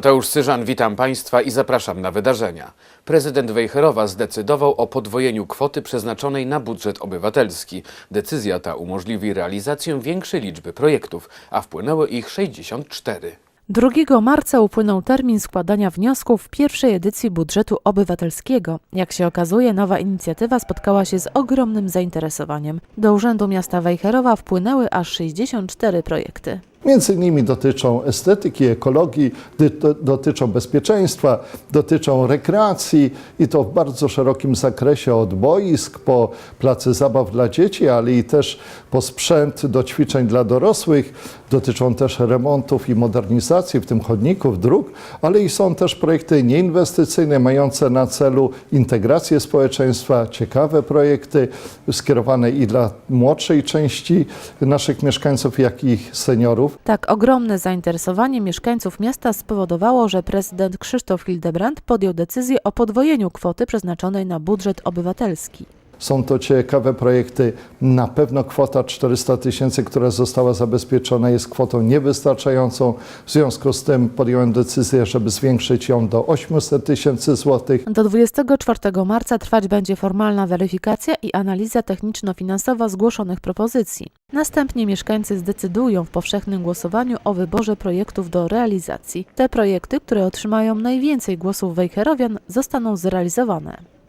Mateusz Syżan, witam Państwa i zapraszam na wydarzenia. Prezydent Wejherowa zdecydował o podwojeniu kwoty przeznaczonej na budżet obywatelski. Decyzja ta umożliwi realizację większej liczby projektów, a wpłynęło ich 64. 2 marca upłynął termin składania wniosków w pierwszej edycji budżetu obywatelskiego. Jak się okazuje, nowa inicjatywa spotkała się z ogromnym zainteresowaniem. Do Urzędu Miasta Wejherowa wpłynęły aż 64 projekty. Między innymi dotyczą estetyki, ekologii, dotyczą bezpieczeństwa, dotyczą rekreacji i to w bardzo szerokim zakresie od boisk po place zabaw dla dzieci, ale i też po sprzęt do ćwiczeń dla dorosłych. Dotyczą też remontów i modernizacji, w tym chodników, dróg, ale i są też projekty nieinwestycyjne mające na celu integrację społeczeństwa, ciekawe projekty skierowane i dla młodszej części naszych mieszkańców, jak i seniorów. Tak ogromne zainteresowanie mieszkańców miasta spowodowało, że prezydent Krzysztof Hildebrand podjął decyzję o podwojeniu kwoty przeznaczonej na budżet obywatelski. Są to ciekawe projekty. Na pewno kwota 400 tysięcy, która została zabezpieczona, jest kwotą niewystarczającą. W związku z tym podjąłem decyzję, żeby zwiększyć ją do 800 tysięcy złotych. Do 24 marca trwać będzie formalna weryfikacja i analiza techniczno-finansowa zgłoszonych propozycji. Następnie mieszkańcy zdecydują w powszechnym głosowaniu o wyborze projektów do realizacji. Te projekty, które otrzymają najwięcej głosów wejherowian, zostaną zrealizowane.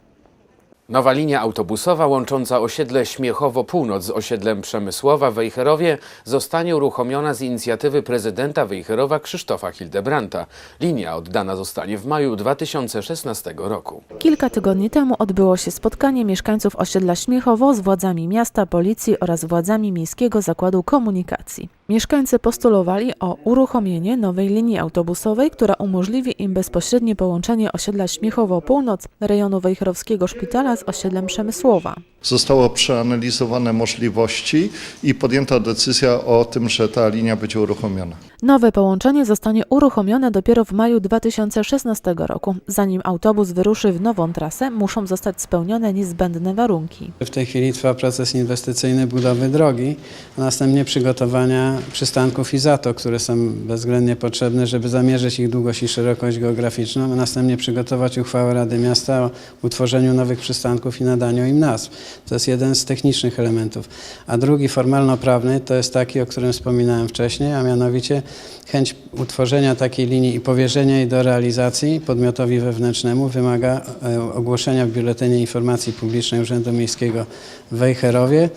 Nowa linia autobusowa łącząca osiedle Śmiechowo-Północ z osiedlem Przemysłowa w Wejherowie zostanie uruchomiona z inicjatywy prezydenta Wejherowa Krzysztofa Hildebrandta. Linia oddana zostanie w maju 2016 roku. Kilka tygodni temu odbyło się spotkanie mieszkańców osiedla Śmiechowo z władzami miasta, policji oraz władzami Miejskiego Zakładu Komunikacji. Mieszkańcy postulowali o uruchomienie nowej linii autobusowej, która umożliwi im bezpośrednie połączenie osiedla Śmiechowo-Północ, rejonu Wejherowskiego Szpitala z osiedlem Przemysłowa. Zostało przeanalizowane możliwości i podjęta decyzja o tym, że ta linia będzie uruchomiona. Nowe połączenie zostanie uruchomione dopiero w maju 2016 roku. Zanim autobus wyruszy w nową trasę, muszą zostać spełnione niezbędne warunki. W tej chwili trwa proces inwestycyjny budowy drogi, a następnie przygotowania przystanków i zatok, które są bezwzględnie potrzebne, żeby zamierzyć ich długość i szerokość geograficzną, a następnie przygotować uchwałę Rady Miasta o utworzeniu nowych przystanków i nadaniu im nazw. To jest jeden z technicznych elementów. A drugi formalno-prawny to jest taki, o którym wspominałem wcześniej, a mianowicie chęć utworzenia takiej linii i powierzenia jej do realizacji podmiotowi wewnętrznemu wymaga e, ogłoszenia w Biuletynie Informacji Publicznej Urzędu Miejskiego w Wejherowie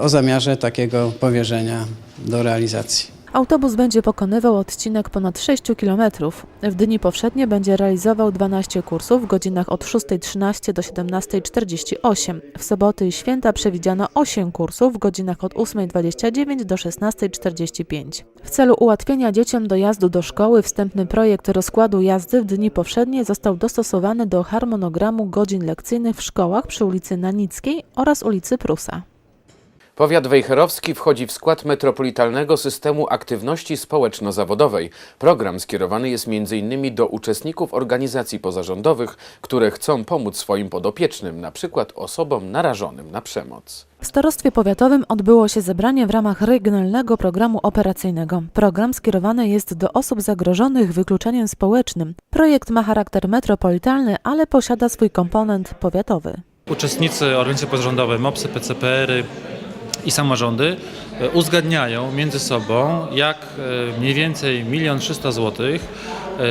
o zamiarze takiego powierzenia do realizacji. Autobus będzie pokonywał odcinek ponad 6 km. W dni powszednie będzie realizował 12 kursów w godzinach od 6.13 do 17.48. W soboty i święta przewidziano 8 kursów w godzinach od 8.29 do 16.45. W celu ułatwienia dzieciom dojazdu do szkoły wstępny projekt rozkładu jazdy w dni powszednie został dostosowany do harmonogramu godzin lekcyjnych w szkołach przy ulicy Nanickiej oraz ulicy Prusa. Powiat wejherowski wchodzi w skład metropolitalnego systemu aktywności społeczno-zawodowej. Program skierowany jest m.in. do uczestników organizacji pozarządowych, które chcą pomóc swoim podopiecznym, na przykład osobom narażonym na przemoc. W starostwie powiatowym odbyło się zebranie w ramach regionalnego programu operacyjnego. Program skierowany jest do osób zagrożonych wykluczeniem społecznym. Projekt ma charakter metropolitalny, ale posiada swój komponent powiatowy. Uczestnicy organizacji pozarządowe, MOPSy, PCPR-y i samorządy e, uzgadniają między sobą, jak e, mniej więcej 1 300 zł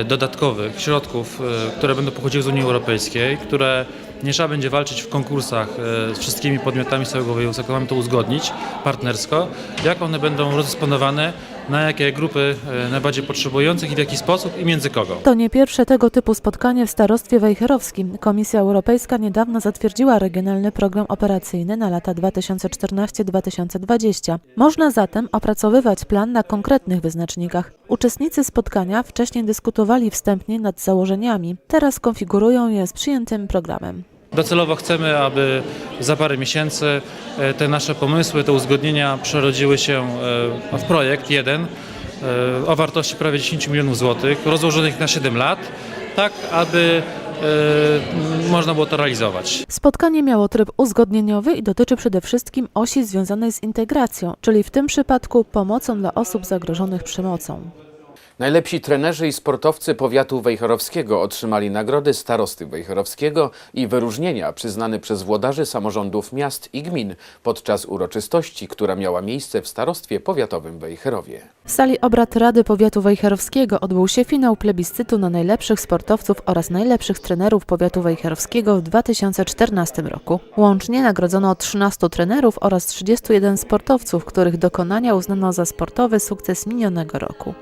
dodatkowych środków, e, które będą pochodziły z Unii Europejskiej, które nie trzeba będzie walczyć w konkursach z wszystkimi podmiotami całego województwa, to uzgodnić partnersko, jak one będą rozdysponowane, na jakie grupy e, najbardziej potrzebujących i w jaki sposób i między kogo. To nie pierwsze tego typu spotkanie w starostwie wejherowskim. Komisja Europejska niedawno zatwierdziła regionalny program operacyjny na lata 2014-2020. Można zatem opracowywać plan na konkretnych wyznacznikach. Uczestnicy spotkania wcześniej dyskutowali wstępnie nad założeniami, teraz konfigurują je z przyjętym programem. Docelowo chcemy, aby za parę miesięcy e, te nasze pomysły, te uzgodnienia przerodziły się e, w projekt jeden e, o wartości prawie 10 milionów złotych, rozłożonych na 7 lat, tak aby można było to realizować. Spotkanie miało tryb uzgodnieniowy i dotyczy przede wszystkim osi związanej z integracją, czyli w tym przypadku pomocą dla osób zagrożonych przemocą. Najlepsi trenerzy i sportowcy powiatu wejherowskiego otrzymali nagrody starosty wejherowskiego i wyróżnienia przyznane przez włodarzy samorządów miast i gmin podczas uroczystości, która miała miejsce w starostwie powiatowym Wejherowie. W sali obrad Rady Powiatu Wejherowskiego odbył się finał plebiscytu na najlepszych sportowców oraz najlepszych trenerów Powiatu Wejherowskiego w 2014 roku. Łącznie nagrodzono 13 trenerów oraz 31 sportowców, których dokonania uznano za sportowy sukces minionego roku.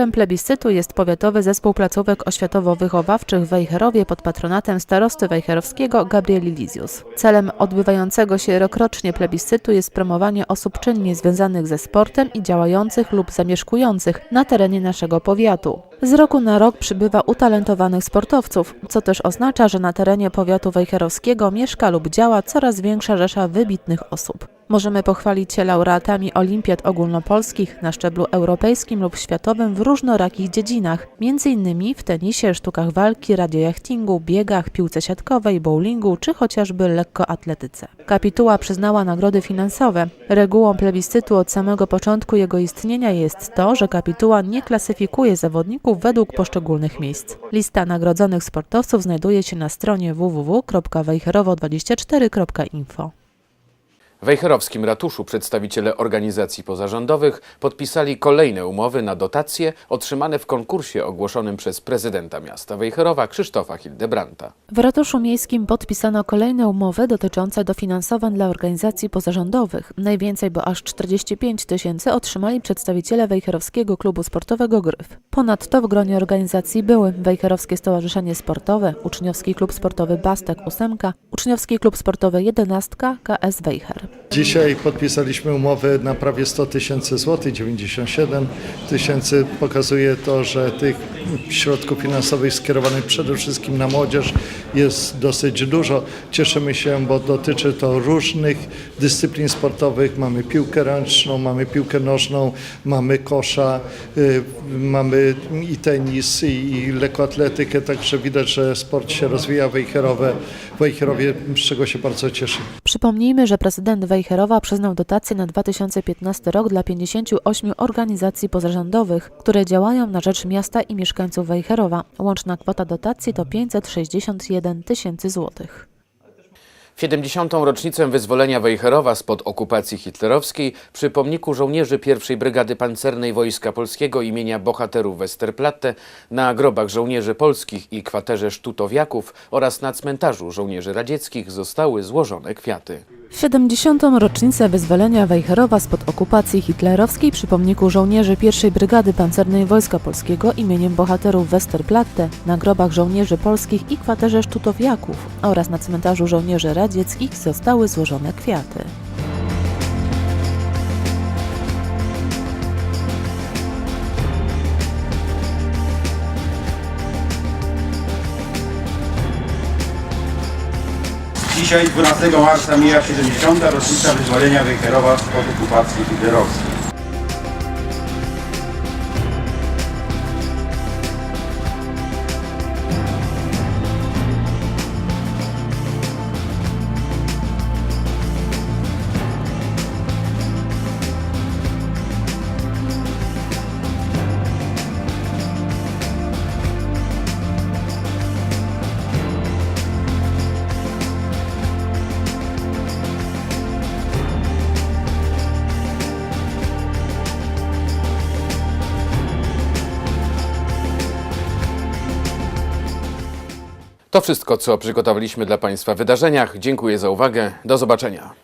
Organizatorem plebiscytu jest Powiatowy Zespół Placówek Oświatowo-Wychowawczych w Wejherowie pod patronatem starosty wejherowskiego Gabrieli Lizius. Celem odbywającego się rokrocznie plebiscytu jest promowanie osób czynnie związanych ze sportem i działających lub zamieszkujących na terenie naszego powiatu. Z roku na rok przybywa utalentowanych sportowców, co też oznacza, że na terenie powiatu wejherowskiego mieszka lub działa coraz większa rzesza wybitnych osób. Możemy pochwalić się laureatami olimpiad ogólnopolskich na szczeblu europejskim lub światowym w różnorakich dziedzinach, m.in. w tenisie, sztukach walki, radiojachtingu, biegach, piłce siatkowej, bowlingu czy chociażby lekkoatletyce. Kapituła przyznała nagrody finansowe. Regułą plebiscytu od samego początku jego istnienia jest to, że kapituła nie klasyfikuje zawodników według poszczególnych miejsc. Lista nagrodzonych sportowców znajduje się na stronie www.wejherowo24.info. W Wejherowskim ratuszu przedstawiciele organizacji pozarządowych podpisali kolejne umowy na dotacje otrzymane w konkursie ogłoszonym przez prezydenta miasta Wejherowa Krzysztofa Hildebrandta. W ratuszu miejskim podpisano kolejne umowy dotyczące dofinansowań dla organizacji pozarządowych. Najwięcej, bo aż 45 tysięcy otrzymali przedstawiciele Wejherowskiego Klubu Sportowego Gryf. Ponadto w gronie organizacji były Wejherowskie Stowarzyszenie Sportowe, Uczniowski Klub Sportowy Bastek 8, Uczniowski Klub Sportowy 11, KS Wejher. Dzisiaj podpisaliśmy umowę na prawie 100 tysięcy złotych, 97 tysięcy. Pokazuje to, że tych środków finansowych skierowanych przede wszystkim na młodzież jest dosyć dużo. Cieszymy się, bo dotyczy to różnych dyscyplin sportowych. Mamy piłkę ręczną, mamy piłkę nożną, mamy kosza, y, mamy i tenis, i, lekkoatletykę, także widać, że sport się rozwija w Wejherowie, z czego się bardzo cieszę. Przypomnijmy, że prezydent Wejherowa przyznał dotacje na 2015 rok dla 58 organizacji pozarządowych, które działają na rzecz miasta i mieszkańców Wejherowa. Łączna kwota dotacji to 561 tysięcy złotych. W 70. rocznicę wyzwolenia Wejherowa spod okupacji hitlerowskiej przy pomniku żołnierzy pierwszej Brygady Pancernej Wojska Polskiego imienia bohaterów Westerplatte na grobach żołnierzy polskich i kwaterze sztutowiaków oraz na cmentarzu żołnierzy radzieckich zostały złożone kwiaty. W 70. rocznicę wyzwolenia Wejherowa spod okupacji hitlerowskiej przy pomniku żołnierzy pierwszej Brygady Pancernej Wojska Polskiego imieniem bohaterów Westerplatte na grobach żołnierzy polskich i kwaterze sztutowiaków oraz na cmentarzu żołnierzy radzieckich zostały złożone kwiaty. Dzisiaj 12 marca mija 70. rocznica wyzwolenia Wejherowa spod okupacji hitlerowskiej. To wszystko, co przygotowaliśmy dla Państwa w wydarzeniach. Dziękuję za uwagę. Do zobaczenia.